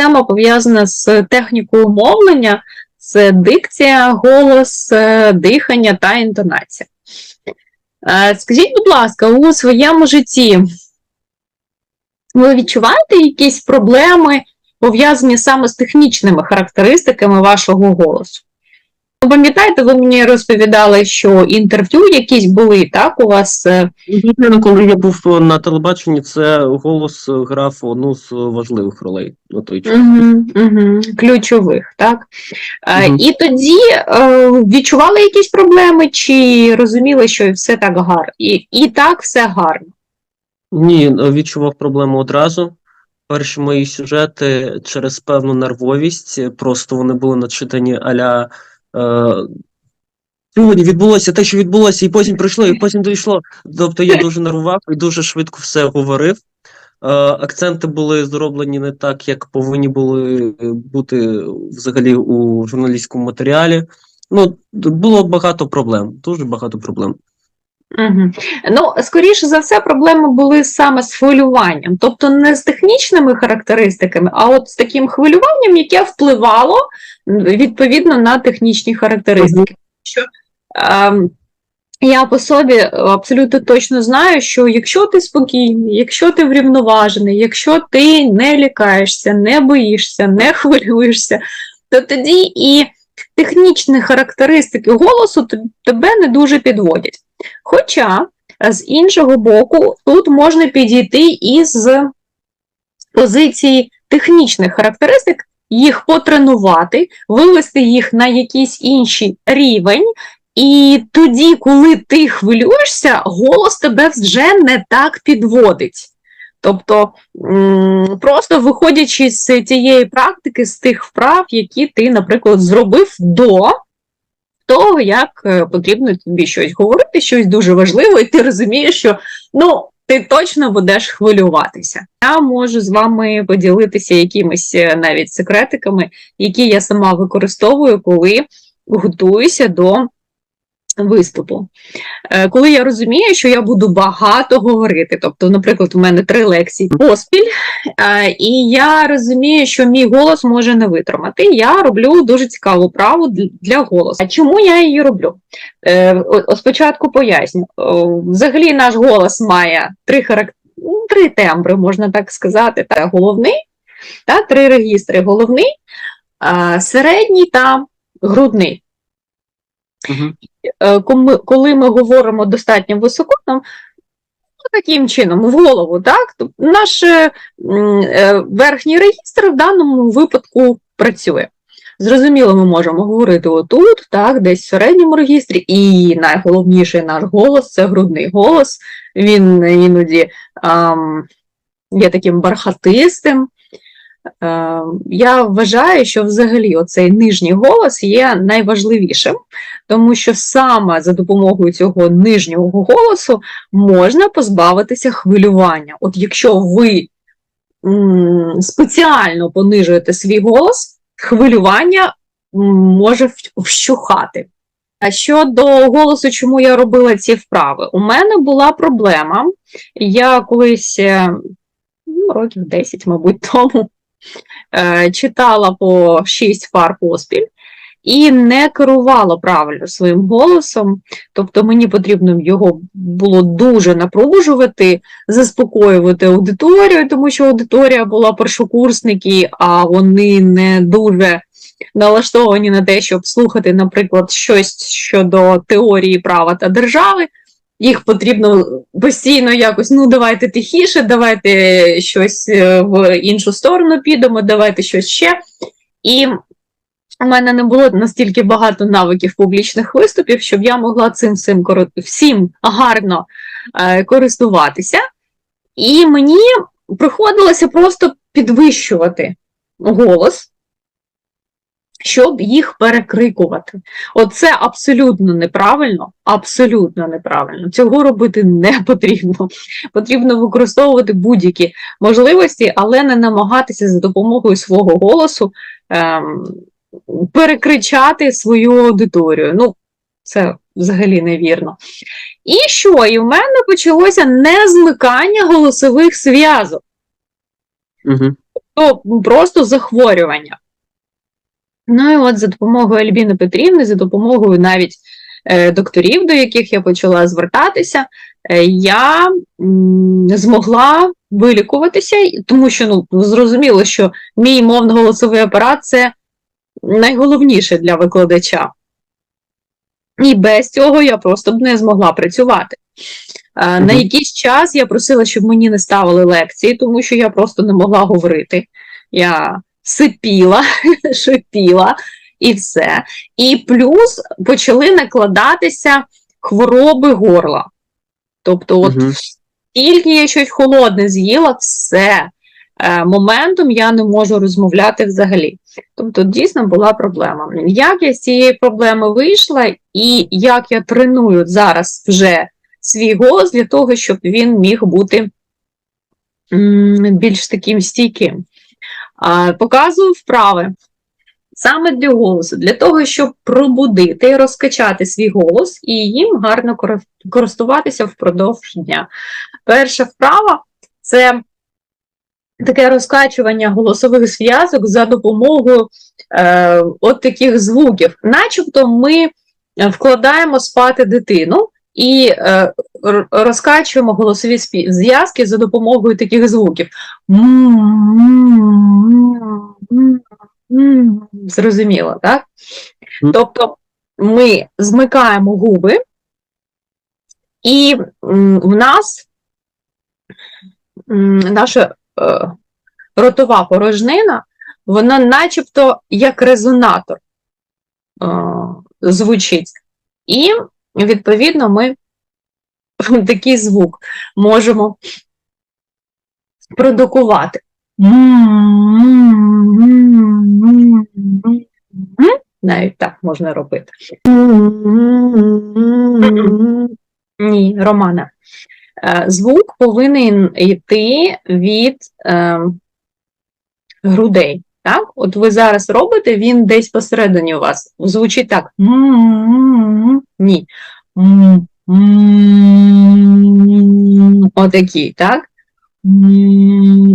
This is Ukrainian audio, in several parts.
тема пов'язана з технікою мовлення, це дикція, голос, е, дихання та інтонація. Е, Скажіть, будь ласка, у своєму житті ви відчуваєте якісь проблеми, пов'язані саме з технічними характеристиками вашого голосу? Пам'ятаєте, ви мені розповідали, що інтерв'ю якісь були, так, у вас е, Звичайно, коли я був на телебаченні, це голос грав одну з важливих ролей на той час. Угу, угу, ключових, так? Мгм. І тоді е, відчували якісь проблеми, чи розуміли, що все так гарно? І, і так все гарно. Ні, відчував проблему одразу. Перші мої сюжети через певну нервовість, просто вони були начитані аля. Е, Сьогодні відбулося те, що відбулося, і потім прийшло, і потім дійшло. Тобто я дуже нервував і дуже швидко все говорив. Е, акценти були зроблені не так, як повинні були е, бути взагалі у журналістському матеріалі. Ну, було багато проблем, дуже багато проблем. Угу. Ну, скоріше за все, проблеми були саме з хвилюванням, тобто не з технічними характеристиками, а от з таким хвилюванням, яке впливало відповідно на технічні характеристики. Що, ем, я по собі абсолютно точно знаю, що якщо ти спокійний, якщо ти врівноважений, якщо ти не лякаєшся, не боїшся, не хвилюєшся, то тоді і технічні характеристики голосу тебе не дуже підводять. Хоча, е, з іншого боку, тут можна підійти із позиції технічних характеристик, їх потренувати, вивести їх на якийсь інший рівень. І тоді, коли ти хвилюєшся, голос тебе вже не так підводить. Тобто, просто виходячи з цієї практики, з тих вправ, які ти, наприклад, зробив до того, як е, потрібно тобі щось говорити, щось дуже важливе, і ти розумієш, що ну, ти точно будеш хвилюватися. Я можу з вами поділитися якимись е, навіть секретиками, які я сама використовую, коли готуюся до виступу. Е, Коли я розумію, що я буду багато говорити, тобто, наприклад, у мене три лекції поспіль, е, і я розумію, що мій голос може не витримати. Я роблю дуже цікаву праву для голосу. А чому я її роблю? Е, Спочатку поясню. Взагалі наш голос має три харак... ну, три тембри, можна так сказати. Та головний, та, три регістри: головний, середній та грудний. Угу. Коли- ми говоримо достатньо високо, нам ну, таким чином в голову, так? Наш е, е, верхній регістр в даному випадку працює. Зрозуміло, ми можемо говорити отут, так, десь в середньому регістрі, і найголовніший наш голос це грудний голос. Він іноді ам, є таким бархатистим. Е, я вважаю, що взагалі оцей нижній голос є найважливішим, тому що саме за допомогою цього нижнього голосу можна позбавитися хвилювання. От якщо ви спеціально понижуєте свій голос, хвилювання може вщухати. А щодо голосу, чому я робила ці вправи? У мене була проблема. Я колись е, ну, років 10, мабуть, тому читала по 6 пар поспіль і не керувала правильно своїм голосом. Тобто мені потрібно його було дуже напружувати, заспокоювати аудиторію, тому що аудиторія була першокурсники, а вони не дуже налаштовані на те, щоб слухати, наприклад, щось щодо теорії права та держави. Їх потрібно постійно якось, ну давайте тихіше, давайте щось е, в іншу сторону підемо, давайте щось ще. І у мене не було настільки багато навиків публічних виступів, щоб я могла цим всім, всім гарно е, користуватися. І мені приходилося просто підвищувати голос, щоб їх перекрикувати. Оце абсолютно неправильно, абсолютно неправильно. Цього робити не потрібно. Потрібно використовувати будь-які можливості, але не намагатися за допомогою свого голосу ем, перекричати свою аудиторію. Ну, це взагалі невірно. І що? І в мене почалося незмикання голосових зв'язок. Угу. то просто захворювання. Ну і от за допомогою Альбіни Петрівни, за допомогою навіть е, докторів, до яких я почала звертатися, е, я м, змогла вилікуватися, тому що ну, зрозуміло, що мій мовно-голосовий апарат це найголовніше для викладача. І без цього я просто б не змогла працювати. Е, На якийсь час я просила, щоб мені не ставили лекції, тому що я просто не могла говорити. Я сипіла, шипіла і все. І плюс почали накладатися хвороби горла. Тобто, от тільки я щось холодне з'їла, все. Е, Моментом я не можу розмовляти взагалі. Тобто, дійсно була проблема. Як я з цієї проблеми вийшла, і як я треную зараз вже свій голос для того, щоб він міг бути більш таким стійким. Показую вправи. Саме для голосу, для того, щоб пробудити і розкачати свій голос і їм гарно користуватися впродовж дня. Перша вправа це таке розкачування голосових зв'язок за допомогою е, от таких звуків. Начебто ми вкладаємо спати дитину і е, розкачуємо голосові зв'язки за допомогою таких звуків. Зрозуміло, так? Тобто ми змикаємо губи, і в нас наша е, ротова порожнина, вона начебто як резонатор е, звучить. І, відповідно, ми такий звук можемо продукувати. Навіть так можна робити. Ні, Романа. Е, Звук повинен йти від е, грудей. Так? От ви зараз робите, він десь посередині у вас. Звучить так. Ні. Отакий, так?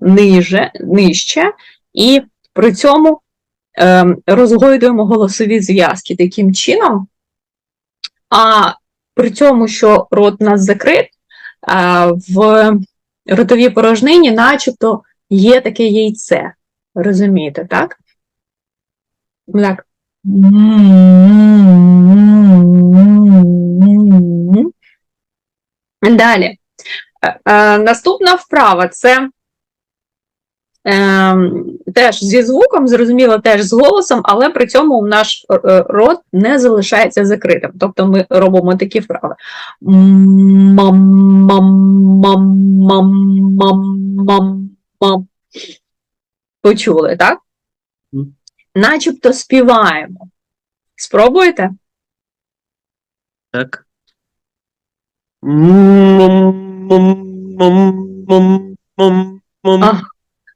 Ниже, нижче. І при цьому е, розгойдуємо голосові зв'язки таким чином. А при цьому, що рот у нас закрит, а, в ротовій порожнині, начебто, є таке яйце. Розумієте, так? Так. Далі. Е, е, Наступна вправа це е, теж зі звуком, зрозуміло, теж з голосом, але при цьому наш е, рот не залишається закритим. Тобто ми робимо такі вправи. Мам, мам, мам, мам, мам, мам. Почули, так? Начебто співаємо. Спробуйте? Так. Ага.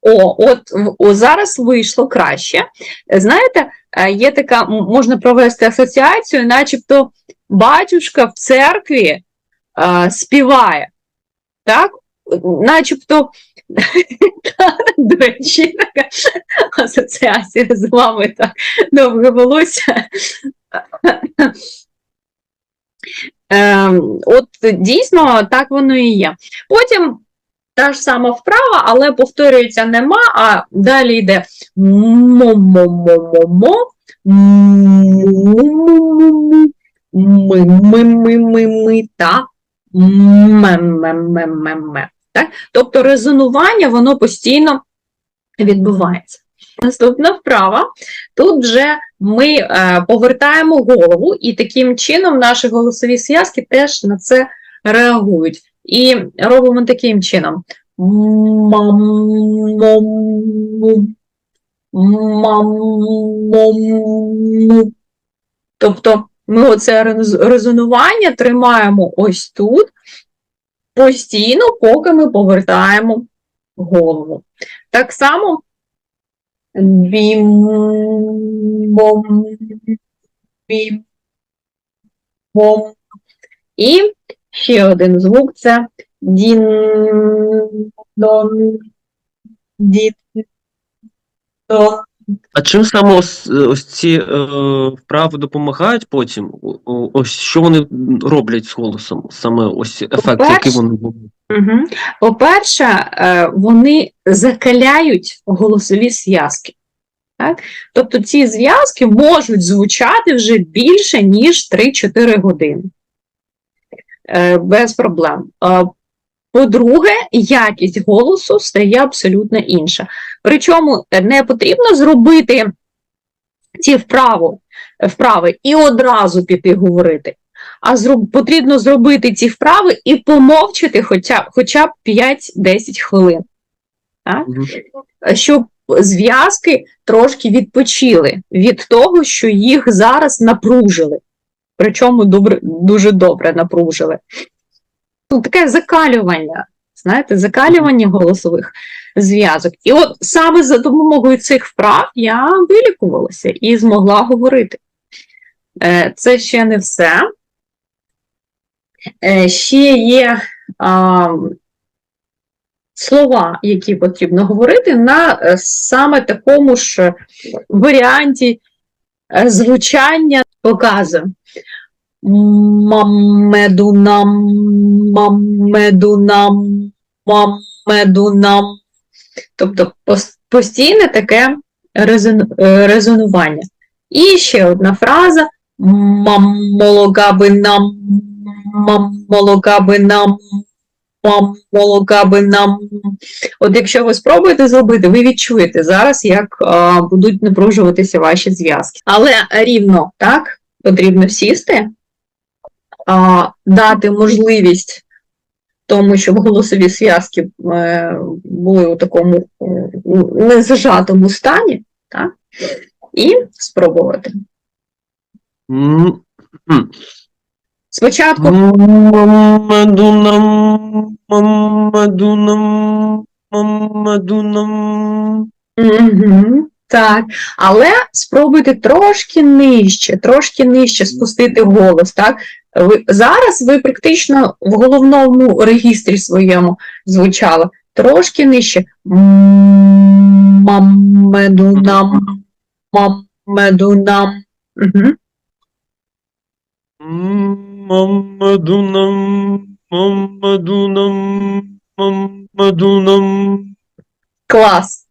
О, от о, зараз вийшло краще. Знаєте, е, є така, можна провести асоціацію, начебто батюшка в церкві е, співає. Так? Начебто, до речі, така асоціація з вами так довге волосся. Ем, От дійсно так воно і є. Потім та ж сама вправа, але повторюється нема, а далі йде мо-мо-мо-мо-мо, ми-ми-ми-ми-ми та ме-ме-ме-ме-ме. Так? Тобто резонування воно постійно відбувається. Наступна вправа. Тут вже ми е, повертаємо голову, і таким чином наші голосові зв'язки теж на це реагують. І робимо таким чином. Тобто ми оце резонування тримаємо ось тут постійно, поки ми повертаємо голову. Так само бім-бом, бім-бом. І ще один звук це дін, дон, дін, А чим саме ось, ось ці е, вправи допомагають потім? Ось що вони роблять з голосом? Саме ось ефект, який По-перше, вони роблять? Угу. По-перше, е, вони закаляють голосові зв'язки. Так? Тобто ці зв'язки можуть звучати вже більше, ніж 3-4 години. Е, Без проблем. Е, По-друге, якість голосу стає абсолютно інша. Причому не потрібно зробити ці вправи, вправи і одразу піти говорити а зроб... потрібно зробити ці вправи і помовчати хоча, хоча б 5-10 хвилин, так? Мгм. щоб зв'язки трошки відпочили від того, що їх зараз напружили. Причому добре, дуже добре напружили. Ну, таке закалювання, знаєте, закалювання голосових зв'язок. І от саме за допомогою цих вправ я вилікувалася і змогла говорити. Е, Це ще не все. Е, Ще є а, слова, які потрібно говорити на е, саме такому ж варіанті звучання показу. Мамедунам, мамедунам, мамедунам. Тобто постійне таке е, резонування. І ще одна фраза мамологабинам, мамологабинам, мамологабинам. От якщо ви спробуєте зробити, ви відчуєте зараз, як а, будуть напружуватися ваші зв'язки. Але рівно так потрібно сісти, а, дати можливість тому, щоб голосові зв'язки е, були у такому е, незажатому стані, так? і спробувати. Спочатку. Угу, так, але спробуйте трошки нижче, трошки нижче спустити голос. Так? Ви, зараз ви практично в головному регістрі своєму звучало. Трошки нижче. Мамедунам, мамедунам. Угу. Мамадунам, мамадунам, мамадунам. Клас.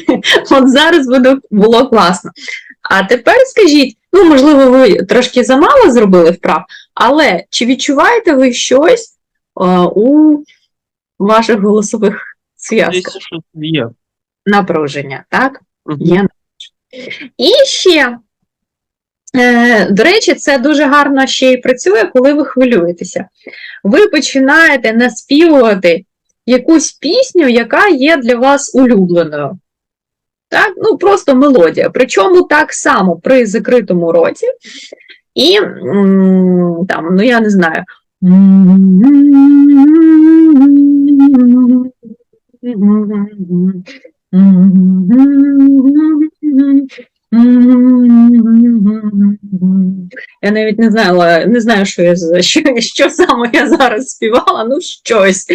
От зараз буде, було класно. А тепер скажіть, ну, можливо, ви трошки замало зробили вправ, але чи відчуваєте ви щось а, у ваших голосових зв'язках? Є. Напруження, так? Мгм. Є. І ще, е, до речі, це дуже гарно ще й працює, коли ви хвилюєтеся. Ви починаєте наспівувати якусь пісню, яка є для вас улюбленою. Так? Ну, просто мелодія. Причому так само при закритому роті. І там, ну я не знаю. Я навіть не знаю, не знаю, що я що, що саме я зараз співала, ну щось.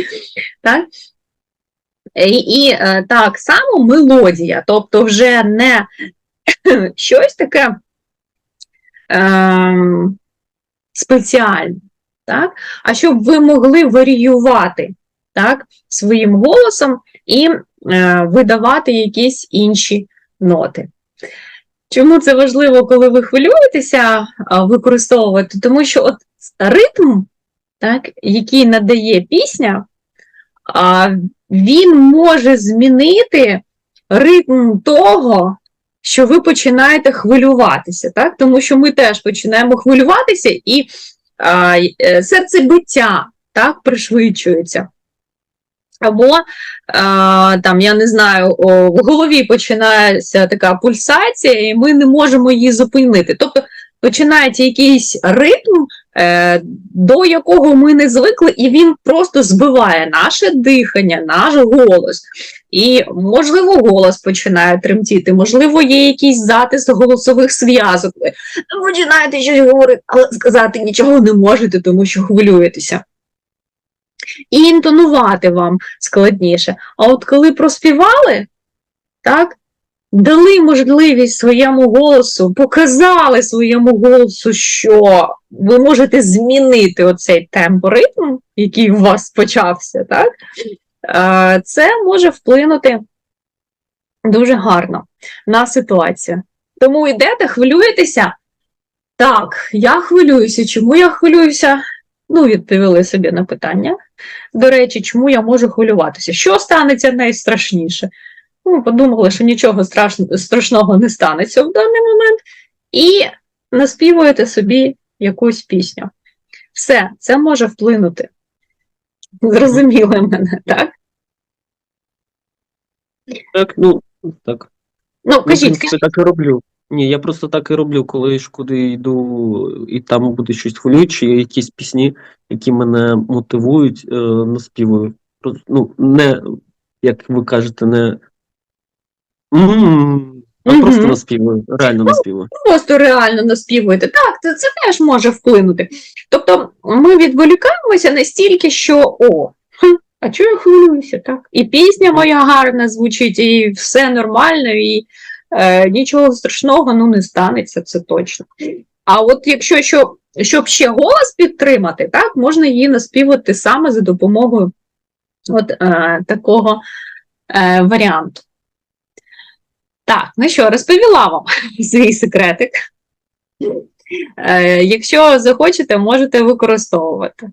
Так? І, і е, так само мелодія, тобто вже не щось таке ем, спеціальне, так? а щоб ви могли варіювати так, своїм голосом і е, видавати якісь інші ноти. Чому це важливо, коли ви хвилюєтеся використовувати? Тому що от ритм, так, який надає пісня, він може змінити ритм того, що ви починаєте хвилюватися, так? Тому що ми теж починаємо хвилюватися, і а, е, серцебиття так, пришвидшується. Або а, там, я не знаю, о, в голові починається така пульсація, і ми не можемо її зупинити. Тобто починається якийсь ритм, до якого ми не звикли, і він просто збиває наше дихання, наш голос. І, можливо, голос починає тремтіти, можливо, є якийсь затиск голосових зв'язок. Ви починаєте щось говорити, але сказати нічого не можете, тому що хвилюєтеся. І інтонувати вам складніше. А от коли проспівали, так, дали можливість своєму голосу, показали своєму голосу, що ви можете змінити оцей темп ритм, який у вас почався, так? Це може вплинути дуже гарно на ситуацію. Тому йдете, хвилюєтеся. Так, я хвилююся. Чому я хвилююся? Ну, відповіли собі на питання. До речі, чому я можу хвилюватися? Що станеться найстрашніше? Ну, подумали, що нічого страшн- страшного не станеться в даний момент, і наспівуєте собі якусь пісню. Все, це може вплинути. Зрозуміли мене, так? Так, ну так. Ну, Я, в кажіть, так і роблю. Ні, я просто так і роблю, коли ж куди йду, і там буде щось хвилююче, є якісь пісні, які мене мотивують, е, наспівую. Ну, не, як ви кажете, не. Мгм. просто наспівую, реально наспівую. просто реально наспівуєте. Так, це, це теж може вплинути. Тобто ми відволікаємося настільки, що о, хм, а чого я хвилююся, так? І пісня моя гарна звучить, і все нормально, і е, нічого страшного ну, не станеться, це точно. А от якщо що, щоб ще голос підтримати, так, можна її наспівати саме за допомогою от, е, такого е, варіанту. Так, ну що, розповіла вам свій секретик. Е, якщо захочете, можете використовувати.